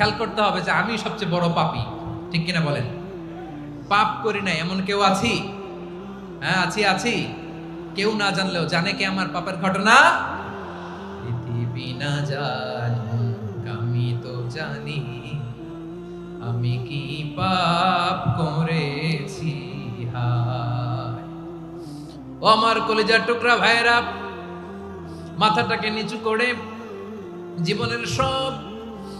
খেয়াল করতে হবে যে আমি সবচেয়ে বড় পাপি। ঠিক কিনা বলেন? পাপ করি নাই, এমন কেউ আছি? হ্যাঁ আছি আছি। কেউ না জানলেও জানে কে আমার পাপের ঘটনা? না জানুক, আমি তো জানি। আমি কি পাপ করেছি? ও আমার কলেজার টুকরা ভাইয়েরা, মাথাটাকে নিচু করে জীবনের সব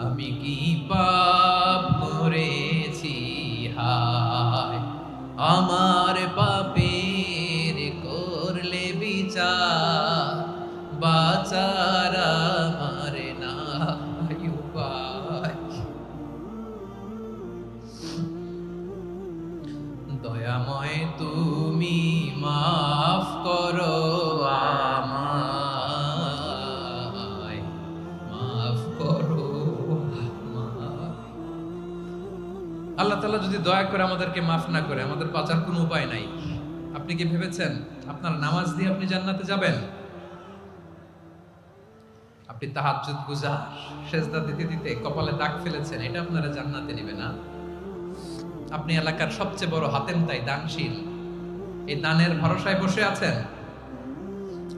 আমি কি পাপ করেছি? হায়, আমার পাপের করলে বিচার, বাচার আমার উপায়। দয়াময় তুমি মাফ করো। আল্লাহ যদি দয়া করে আমাদেরকে মাফ না করে, আমাদের বাঁচার কোনো উপায় নাই। আপনি কি ভেবেছেন আপনার নামাজ দিয়ে আপনি জান্নাতে যাবেন? আপনি তাহাজ্জুদ গুজার, সেজদা দিতে দিতে কপালে দাগ ফেলেছেন, এটা আপনারা জান্নাতে নেবে না। আপনি এলাকার সবচেয়ে বড় হাতেম তাই দানশীল। এই দানের ভরসায় বসে আছেন?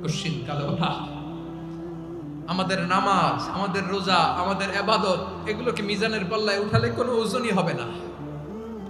কশ্চিন কালো আমাদের নামাজ, আমাদের রোজা, আমাদের এবাদত, এগুলোকে মিজানের পাল্লায় উঠালে কোনো ওজনই হবে না।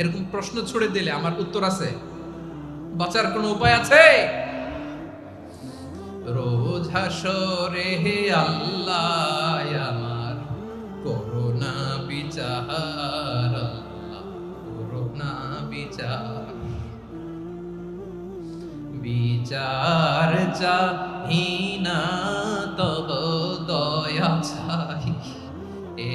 এরকম প্রশ্ন ছুড়ে দিলে আমার উত্তর আছে। বাঁচার কোনো উপায় আছে? রোজ হাসরে হে আল্লাহ, আমার করোনা বিচার করোনা বিচার। বিচার চাহি না, তব দয়া চাই এ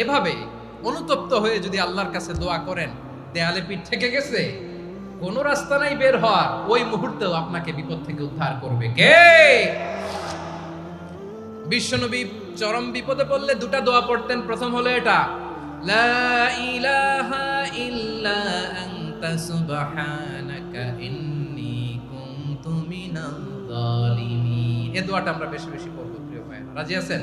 এভাবে অনুতপ্ত হয়ে যদি আল্লাহর কাছে দোয়া করেন, দেয়ালে পিঠ থেকে গেছে, কোনো রাস্তা নাই বের হওয়ার, ওই মুহূর্তেও আপনাকে বিপদ থেকে উদ্ধার করবে। কে? বিশ্বনবী চরম বিপদে পড়লে দুটা দোয়া পড়তেন। প্রথম হলো এটা, লা ইলাহা ইল্লা আনতা সুবহানাকা ইন্নী কুনতু মিনাল এই দোয়াটা আমরা বেশি বেশি পড়ব, প্রিয় ভাই রাজি আছেন?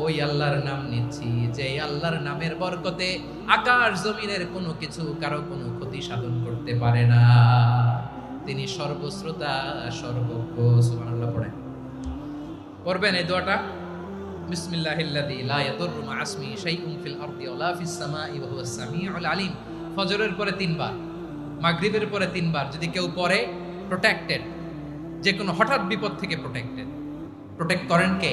ওই আল্লাহর নাম নিচ্ছি যে আল্লাহর নামের বরকতে আকাশ জমিনের কোনো কিছু কারও কোনো ক্ষতি সাধন করতে পারে না। তিনি সর্বশ্রোতা, সর্বজ্ঞ, সুবহানাল্লাহ পড়েন। পড়বেন এই দোয়াটা? বিসমিল্লাহিল্লাযী লা ইয়াদুররু মা আসমি শাইউন ফিল আরদি ওয়ালা ফিস সামাই ওয়া হুয়াস সামিউল আলিম। ফজরের পরে তিনবার, মাগরিবের পরে তিনবার যদি কেউ পড়ে প্রোটেক্টেড যে কোনো হঠাৎ বিপদ থেকে প্রোটেক্টেড প্রোটেক্ট করেন কে?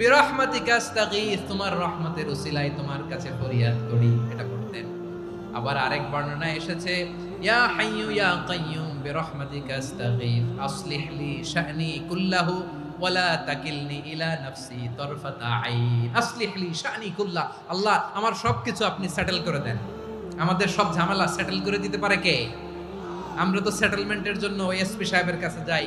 বিরহমাতিকা আস্তাগীথ তোমার রহমতের উসিলায় তোমার কাছে ফরিয়াদ করি, এটা করতেন। আবার আরেক বর্ণনা এসেছে, ইয়া হাইয়ু ইয়া কাইয়ুম বিরহমাতিকা আস্তাগীথ আসলিহ লি শা'নি কুল্লাহু ওয়ালা তাকিলনি ইলা নাফসি তরফাতা আইন। আসলিহ লি শা'নি কুল্লাহ, আল্লাহ আমার সবকিছু আপনি সেটেল করে দেন। আমাদের সব ঝামেলা সেটেল করে দিতে পারে কে? আমরা তো সেটেলমেন্টের জন্য এসপি সাহেবের কাছে যাই।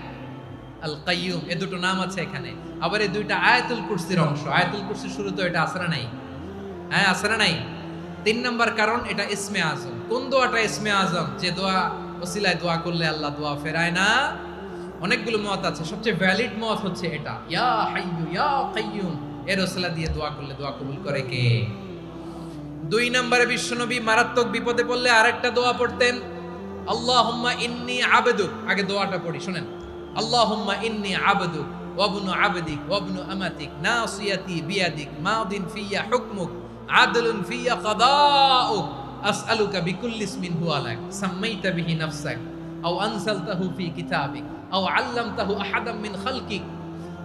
আল কাইয়ুম এ দুটো নাম আছে এখানে। আবার এই দুইটা আয়াতুল কুরসির অংশ। আয়াতুল কুরসির শুরু তো এটা আসে না নাই। হ্যাঁ আসে না নাই। তিন নম্বর কারণ, এটা ইসমে আজম। কোন দোয়াটা ইসমে আজম? যে দোয়া, ওসিলায় দোয়া করলে আল্লাহ দোয়া ফেরায় না। অনেকগুলো মত আছে। সবচেয়ে ভ্যালিড মত হচ্ছে এটা। ইয়া হাইয়ু, ইয়া কাইয়ুম। এর ওসিলা দিয়ে দোয়া করলে দোয়া কবুল করে কে? দুই নম্বরে বিশ্বনবী মারাত্মক বিপদে পড়লে আরেকটা দোয়া পড়তেন, আল্লাহুম্মা ইন্নি আবেদুক। আগে দোয়াটা পড়ি, শুনেন। আল্লাহুম্মা ইন্নি আবেদুক ওয়াবনু আবেদিক ওয়াবনু আমাতিক নাসিয়াতি বিয়াদিক মাদিন ফিয়া হুকমুক আদলুন ফিয়া কাদাউক আসআলুকা বিকুল্লি ইসমিন হুয়া লাক সাম্মাইতা বিহি নাফসাক আও আনসালতাহু ফি কিতাবিক আও আল্লামতাহু আহাদাম মিন খালকিক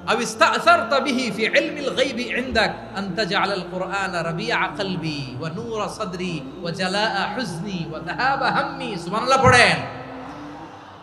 أو استأثرت به في علم الغيب عندك أن تجعل القرآن ربيع قلبي ونور صدري وجلاء حزني وذهاب همي سبحان الله পড়েন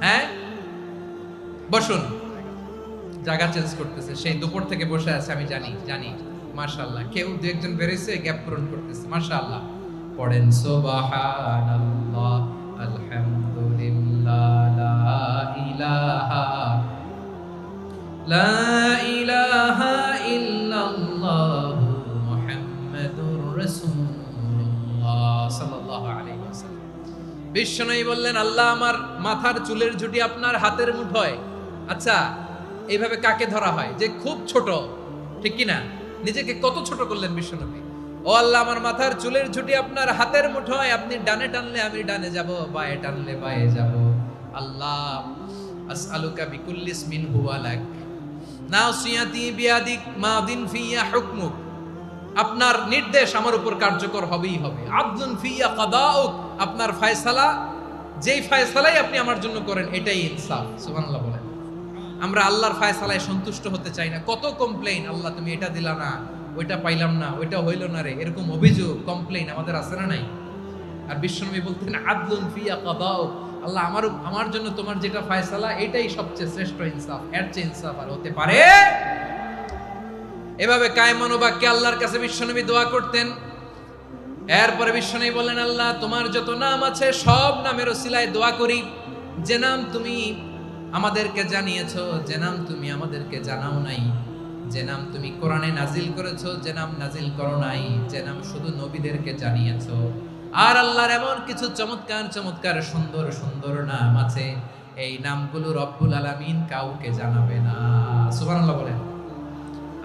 হ্যাঁ? বসুন। জায়গা চেঞ্জ করতেছে। সেই দুপুর থেকে বসে আছে, আমি জানি জানি। মাশাআল্লাহ। কেউ দু একজন বেরিয়েছে গ্যাপ পূরণ করতেছে। মাশাআল্লাহ। পড়েন, সুবহানাল্লাহ, আলহামদুলিল্লাহ, লা ইলাহা লা ইলাহা ইল্লাল্লাহ মুহাম্মাদুর রাসূলুল্লাহ সাল্লাল্লাহু আলাইহি ওয়াসাল্লাম। বিশ্বনবী বললেন, আল্লাহ আমার মাথার চুলের ঝুঁটি আপনার হাতের মুঠোয় আচ্ছা এইভাবে কাকে ধরা হয়? যে খুব ছোট, ঠিক কি না নিজেকে কত ছোট করলেন বিশ্বনবী? ও আল্লাহ, আমার মাথার চুলের ঝুঁটি আপনার হাতের মুঠোয় আপনি ডানে টানলে আমি ডানে যাব, বায়ে টানলে বায়ে যাব। আল্লাহ, আসআলুকা বিকুল্লিস মিন হুয়া লাক নাসিয়াতি বিয়াদিক মাদিন ফিয়া হুকমুক। আপনার নির্দেশ আমার উপর কার্যকর হবেই হবে। আব্দুন ফিয়া কাদাউক, আপনার ফায়সালা যেই ফায়সালাই আপনি আমার জন্য করেন, এটাই ইনসাফ, সুবহানাল্লাহ বলেন। আমরা আল্লাহর ফায়সালায় সন্তুষ্ট হতে চাই না। কত কমপ্লেইন আল্লাহ তুমি এটা দিলা না, ওইটা পাইলাম না, ওইটা হইল না রে, এরকম অভিযোগ কমপ্লেইন আমাদের আছে না নাই? আর বিশ্বনবী বলতেন, আদলুন ফিয়া কাদাও আল্লাহ আমার আমার জন্য তোমার যেটা ফায়সালা, এটাই সবচেয়ে শ্রেষ্ঠ ইনসাফ, এর চেয়ে ইনসাফ আর হতে পারে? এভাবে কায়মান বাক্যে আল্লাহর কাছে বিশ্বনবী দোয়া করতেন। এরপরে বিশ্বনবী বললেন, আল্লাহ, তোমার যত নাম আছে, সব নামের ওসিলায় দোয়া করি। যে নাম তুমি আমাদেরকে জানিয়েছ, যে নাম তুমি আমাদেরকে জানাও নাই। যে নাম তুমি কোরআনে নাজিল করেছ, যে নাম নাজিল করো নাই। যে নাম শুধু নবীদেরকে জানিয়েছো। আর আল্লাহর এমন কিছু চমৎকার চমৎকার, সুন্দর সুন্দর নাম আছে। এই নামগুলো রব্বুল আলামিন কাউকে জানাবে না। সুবহানাল্লাহ বলেন।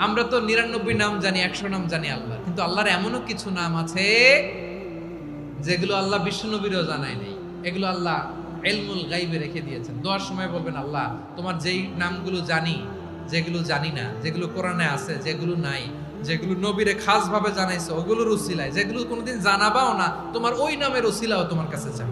আমরা তো নিরানব্বই নাম জানি, একশো নাম জানি আল্লাহ কিন্তু আল্লাহর এমনও কিছু নাম আছে যেগুলো আল্লাহ বিশ্বনবীরও জানায় নেই। এগুলো আল্লাহ এলমুল গাইবে রেখে দিয়েছেন। দোয়ার সময় বলবেন, আল্লাহ, তোমার যেই নামগুলো জানি, যেগুলো জানি না, যেগুলো কোরআনে আছে, যেগুলো নাই, যেগুলো নবীরে খাস ভাবে জানাইছে, ওগুলোর উসিলায়, যেগুলো কোনোদিন জানাবাও না, তোমার ওই নামের উসিলাও তোমার কাছে চাই।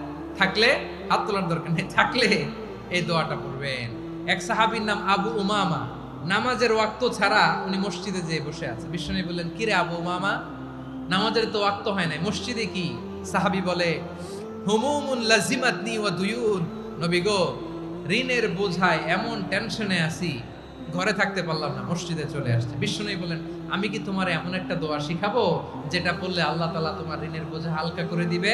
থাকলে হাত তোলার দরকার নেই, থাকলে এই দোয়াটা পড়বেন। এক সাহাবীর নাম আবু উমামা, নামাজের ওয়াক্ত ছাড়া উনি মসজিদে যেয়ে বসে আছে। বিশ্বনী বললেন কিরে আবু উমামা? নামাজের তো ওয়াক্ত হয় নাই, মসজিদে কি? সাহাবি বলে, হুমুমুন লাজিমাতনি ওয়া দুয়ুন। নবী গো, ঋণের বোঝায় এমন টেনশনে আছি, ঘরে থাকতে পারলাম না, মসজিদে চলে আসছে। বিশ্বনবী বলেন আমি কি তোমার এমন একটা দোয়া শিখাবো, যেটা পড়লে আল্লাহ তালা তোমার ঋণের বোঝা হালকা করে দিবে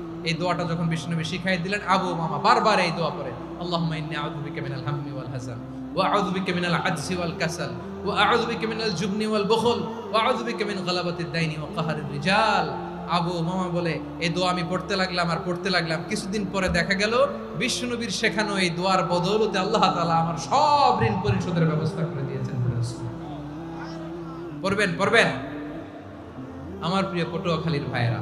এই দোয়াটা যখন বিষ্ণুনবী শিখাই দিলেন, আবু মামা বারবার এই দোয়া পড়ে মিনাল হাম্মি ওয়াল ওয়া মিনাল আজজি ওয়াল কাসাল, ওয়া মিনাল জুবনি ওয়াল বুখল, ওয়া মিন দাইনি ওয়া রিজাল। আবু মামা বলে, এই দোয়া আমি পড়তে লাগলাম আর পড়তে লাগলাম। কিছুদিন পরে দেখা গেল, বিষ্ণুনবীর শেখানো এই দোয়ার বদৌলতে আল্লাহ তাআলা আমার সব ঋণ পরিশোধের ব্যবস্থা করে দিয়েছেন পড়বেন পড়বেন। আমার প্রিয় পটুয়াখালীর ভাইয়েরা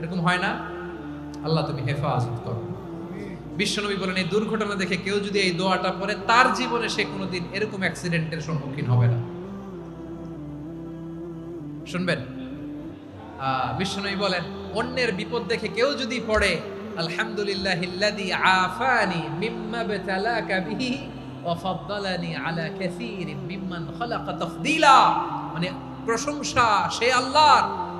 এরকম হয় না? আল্লাহ তুমি হেফাজত করো। বিশ্বনবী বলেন, এই দুর্ঘটনা দেখে কেউ যদি এই দোয়াটা পড়ে, তার জীবনে সে কোনোদিন এরকম অ্যাক্সিডেন্টের সম্মুখীন হবে না। শুনবেন? বিশ্বনবী বলেন, অন্যের বিপদ দেখে কেউ যদি পড়ে আলহামদুলিল্লাহ ইল্লাযী আফানি মিম্মা বিহি আলা কাসীরিন মিম্মান খালাকা তাফদীলা। মানে প্রশংসা সে আল্লাহর।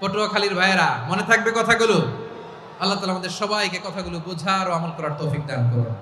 পটুয়াখালীর ভাইয়েরা, মনে থাকবে কথাগুলো? আল্লাহ তালা আমাদের সবাইকে কথাগুলো বোঝার ও আমল করার তৌফিক দান করুন।